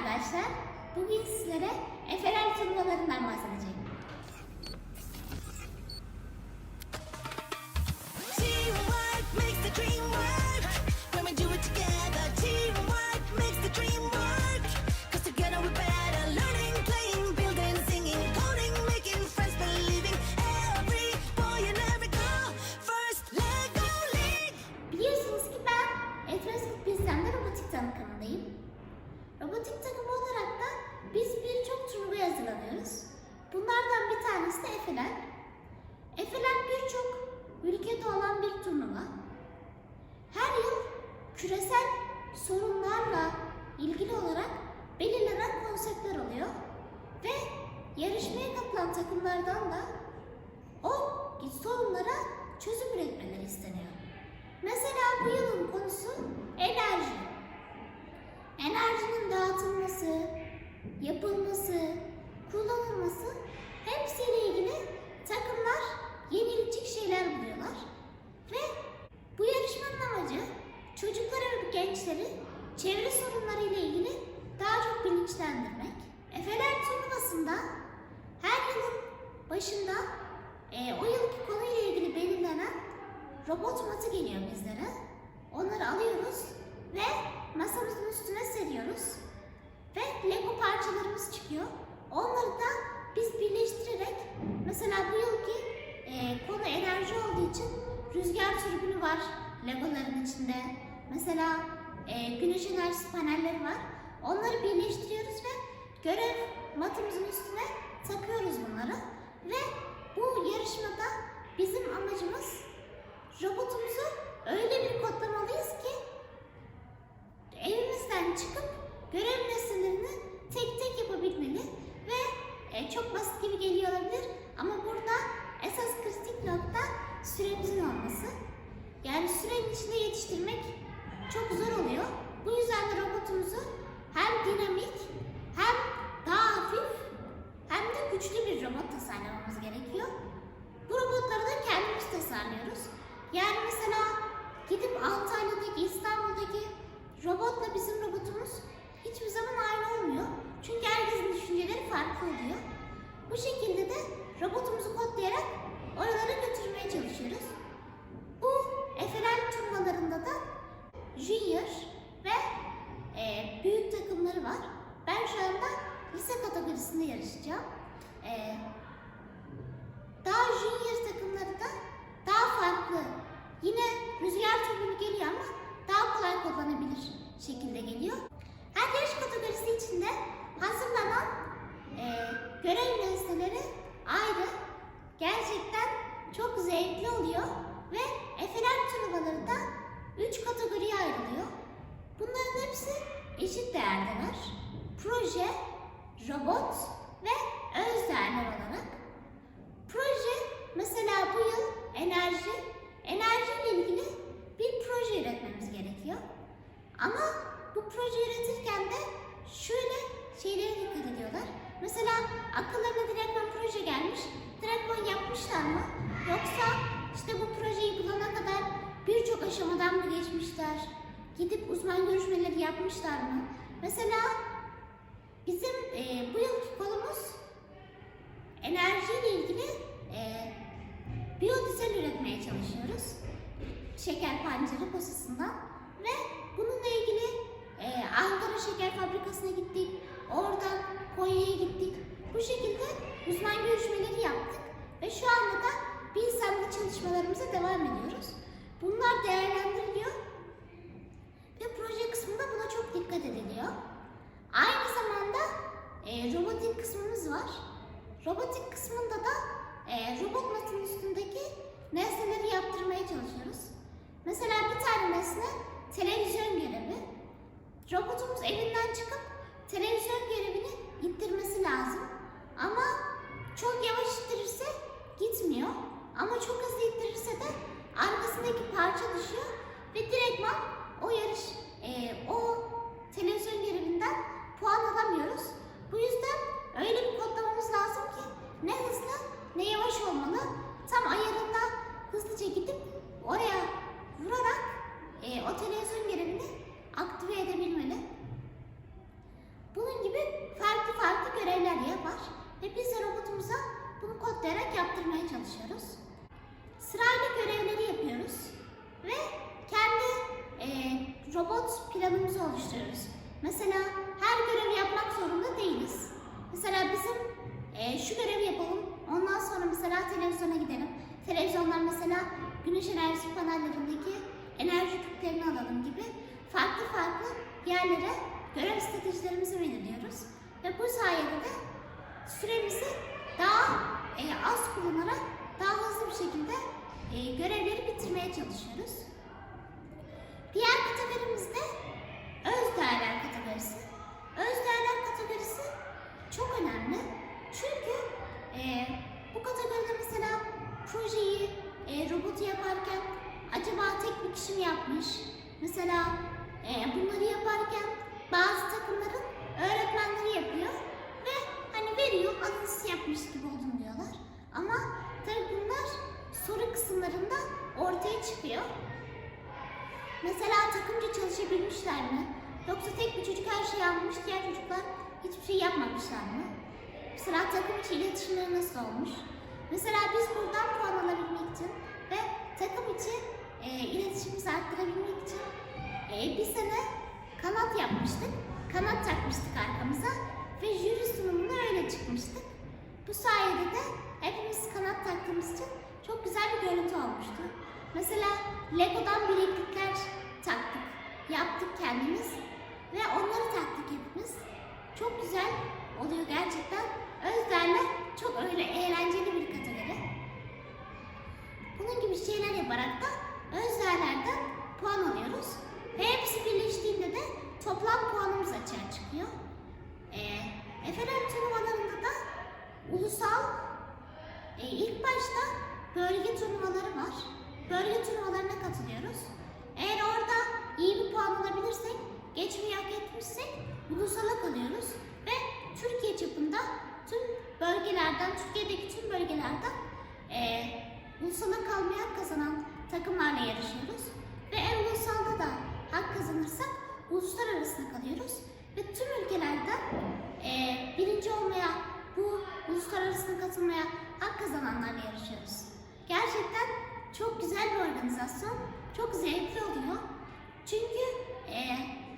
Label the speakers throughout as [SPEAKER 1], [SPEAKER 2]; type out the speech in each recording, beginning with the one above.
[SPEAKER 1] arkadaşlar. Bugün sizlere Efeler turnuvalarından bahsedeceğim. Ülkede olan bir turnuva. Her yıl küresel sorunlarla ilgili olarak belirlenen konseptler oluyor ve yarışmaya katılan takımlardan da o sorunlara çözüm üretmeleri isteniyor. Mesela bu yılın konusu enerji. Enerjinin dağıtılması, yapılması, kullanılması hepsiyle ilgili takımlar yenilikçi şeyler buluyorlar. Ve bu yarışmanın amacı çocukları ve gençleri çevre sorunları ile ilgili daha çok bilinçlendirmek. Efeler turnuvasında her yılın başında e, o yılki konuyla ilgili belirlenen robot matı geliyor bizlere. Onları alıyoruz ve masamızın üstüne seriyoruz. Ve Lego parçalarımız çıkıyor. Onları da biz birleştirerek mesela bu yılki e, konu enerji olduğu için rüzgar türbünü var Legoların içinde. Mesela e, güneş enerjisi panelleri var. Onları birleştiriyoruz ve görev matımızın üstüne takıyoruz bunları. Ve bu yarışmada bizim amacımız robotumuzu öyle bir kodlamalıyız ki evimizden çıkıp görev nesnelerini tek tek yapabilmeli ve e, çok basit gibi geliyor olabilir ama burada esas kritik nokta süremizin olması. Yani sürenin içinde yetiştirmek çok zor oluyor. Bu yüzden de robotumuzu hem dinamik hem daha hafif hem de güçlü bir robot tasarlamamız gerekiyor. Bu robotları da kendimiz tasarlıyoruz. Yani mesela gidip Antalya'daki, İstanbul'daki robotla bizim robotumuz hiçbir zaman aynı olmuyor. Çünkü herkesin düşünceleri farklı oluyor. Bu şekilde de robotumuzu kodlayarak oralara götürmeye çalışıyoruz. Bu Efeler turnuvalarında da junior ve e, büyük takımları var. Ben şu anda lise kategorisinde yarışacağım. E, daha junior takımları da daha farklı. Yine rüzgar türbünü geliyor ama daha kolay kullanabilir şekilde geliyor. Her yaş kategorisi içinde hazırlanan e, görev nesneleri ayrı. Gerçekten çok zevkli oluyor ve Efeler turnuvaları da 3 kategoriye ayrılıyor. Bunların hepsi eşit değerdeler. Proje, robot ve öz değerler olarak. Proje mesela bu yıl enerji, enerji ile ilgili bir proje üretmemiz gerekiyor. Ama bu proje üretirken de şöyle şeylere dikkat ediyorlar. Mesela akıllarına direktman proje gelmiş, direktman yapmışlar mı? Yoksa işte bu projeyi bulana kadar birçok aşamadan mı geçmişler? Gidip uzman görüşmeleri yapmışlar mı? Mesela bizim e, bu yılki konumuz enerjiyle ilgili e, biyodizel üretmeye çalışıyoruz. Şeker pancarı posasından ve bununla ilgili e, Ankara Şeker Fabrikası'na gittik. Oradan Konya'ya gittik. Bu şekilde uzman görüşmeleri yaptık ve şu anda da Bilsem'de çalışmalarımıza devam ediyoruz. Bunlar değerlendiriliyor ve proje kısmında buna çok dikkat ediliyor. Aynı zamanda e, robotik kısmımız var. Robotik kısmında da e, robot matının üstündeki nesneleri yaptırmaya çalışıyoruz. Mesela bir tane nesne televizyon görevi. Robotumuz evinden çıkıp televizyon görevini ittirmesi lazım. Ama çok yavaş ittirirse gitmiyor. Ama çok hızlı ittirirse de arkasındaki parça düşüyor ve direktman o yarış, e, o televizyon görevinden puan alamıyoruz. Bu yüzden öyle bir kodlamamız lazım ki ne hızlı ne yavaş olmalı. Tam ayarında hızlıca gidip oraya vurarak e, o televizyon görevini aktive edebilmeli. Bunun gibi farklı farklı görevler yapar ve biz de robotumuza bunu kodlayarak yaptırmaya çalışıyoruz. Sırayla görevleri yapıyoruz ve kendi e, robot planımızı oluşturuyoruz. Mesela her görevi yapmak zorunda değiliz. Mesela bizim e, şu görevi yapalım, ondan sonra mesela televizyona gidelim. Televizyondan mesela güneş enerjisi panellerindeki enerji küplerini alalım gibi farklı farklı yerlere görev stratejilerimizi belirliyoruz. Ve bu sayede de süremizi daha e, az kullanarak daha hızlı bir şekilde e, görevleri bitirmeye çalışıyoruz. Diğer kategorimiz yapmış? Mesela e, bunları yaparken bazı takımların öğretmenleri yapıyor ve hani veriyor, analiz yapmış gibi oldum diyorlar. Ama tabii bunlar soru kısımlarında ortaya çıkıyor. Mesela takımca çalışabilmişler mi? Yoksa tek bir çocuk her şeyi anlamış, diğer çocuklar hiçbir şey yapmamışlar mı? Mesela takım içi iletişimleri nasıl olmuş? Mesela biz buradan puan alabilmek için ve takım içi e, iletişimimizi arttırabilmek için e, bir sene kanat yapmıştık. Kanat takmıştık arkamıza ve jüri sunumuna öyle çıkmıştık. Bu sayede de hepimiz kanat taktığımız için çok güzel bir görüntü olmuştu. Mesela Lego'dan bileklikler taktık, yaptık kendimiz ve onları taktık hepimiz. Çok güzel oluyor gerçekten. Özlerle çok öyle eğlenceli bir kategori. Bunun gibi şeyler yaparak da özlerlerden puan alıyoruz. Ve hepsi birleştiğinde de toplam puanımız açığa çıkıyor. Ee, Efeler turnuvalarında da ulusal e, ilk başta bölge turnuvaları var. Bölge turnuvalarına katılıyoruz. Eğer orada iyi bir puan alabilirsek, geçmeyi hak etmişsek ulusala kalıyoruz. Ve Türkiye çapında tüm bölgelerden, Türkiye'deki tüm bölgelerden e, ulusala kalmaya kazanan takımlarla yarışıyoruz. Ve eğer ulusalda da hak kazanırsak uluslararasına kalıyoruz. Ve tüm ülkelerden e, birinci olmaya, bu uluslararasına katılmaya hak kazananlarla yarışıyoruz. Gerçekten çok güzel bir organizasyon, çok zevkli oluyor. Çünkü e,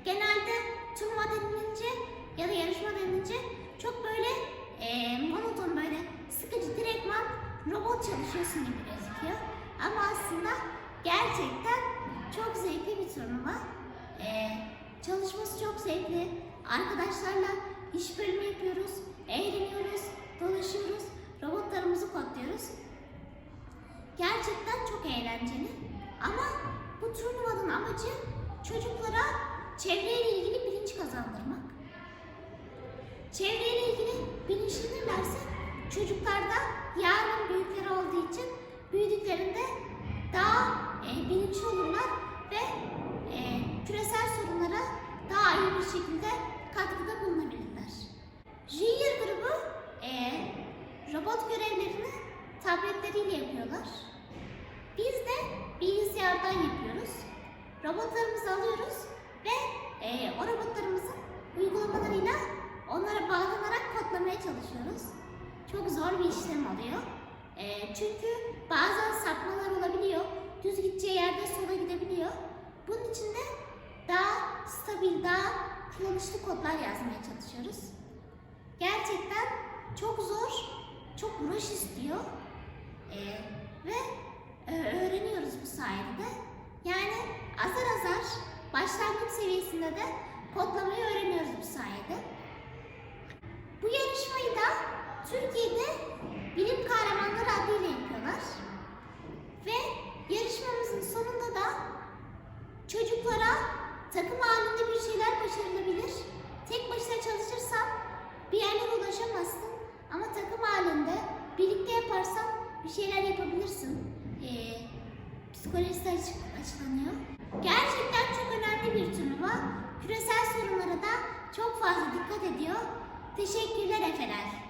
[SPEAKER 1] genelde turnuva denilince ya da yarışma denilince çok böyle e, monoton böyle sıkıcı direktman robot çalışıyorsun gibi gözüküyor. Ama aslında gerçekten çok zevkli bir turnuva. E, çalışması çok zevkli. Arkadaşlarla iş bölümü yapıyoruz, eğleniyoruz, dolaşıyoruz, robotlarımızı kodluyoruz. Gerçekten çok eğlenceli. Ama bu turnuvanın amacı çocuklara çevreyle ilgili bilinç kazandırmak. Çevreyle ilgili bilinçlenirlerse çocuklarda yarın büyükleri olduğu için büyüdüklerinde daha e, bilinçli olurlar ve e, küresel sorunlara daha iyi bir şekilde katkıda bulunabilirler. Junior grubu e, robot görevlerini tabletleriyle yapıyorlar. Biz de bilgisayardan yapıyoruz. Robotlarımızı alıyoruz ve e, o robotlarımızın uygulamalarıyla onlara bağlanarak kodlamaya çalışıyoruz. Çok zor bir işlem oluyor. E, çünkü bazen sapmalar olabiliyor. Düz gideceği yerde sola gidebiliyor. Bunun için de daha stabil, daha kullanışlı kodlar yazmaya çalışıyoruz. Gerçekten çok zor, çok uğraş istiyor. Ee, ve e, öğreniyoruz bu sayede de. Yani azar azar başlangıç seviyesinde de kodlamayı öğreniyoruz bu sayede. Bu yarışmayı da Türkiye'de Bilim Kahramanları adıyla yapıyorlar. Ve yarışmamızın sonunda da çocuklara takım halinde bir şeyler başarılabilir. Tek başına çalışırsan bir yerlere ulaşamazsın. Ama takım halinde birlikte yaparsan bir şeyler yapabilirsin. Ee, psikolojisi açık, açıklanıyor. Gerçekten çok önemli bir turnuva. Küresel sorunlara da çok fazla dikkat ediyor. Teşekkürler Efeler.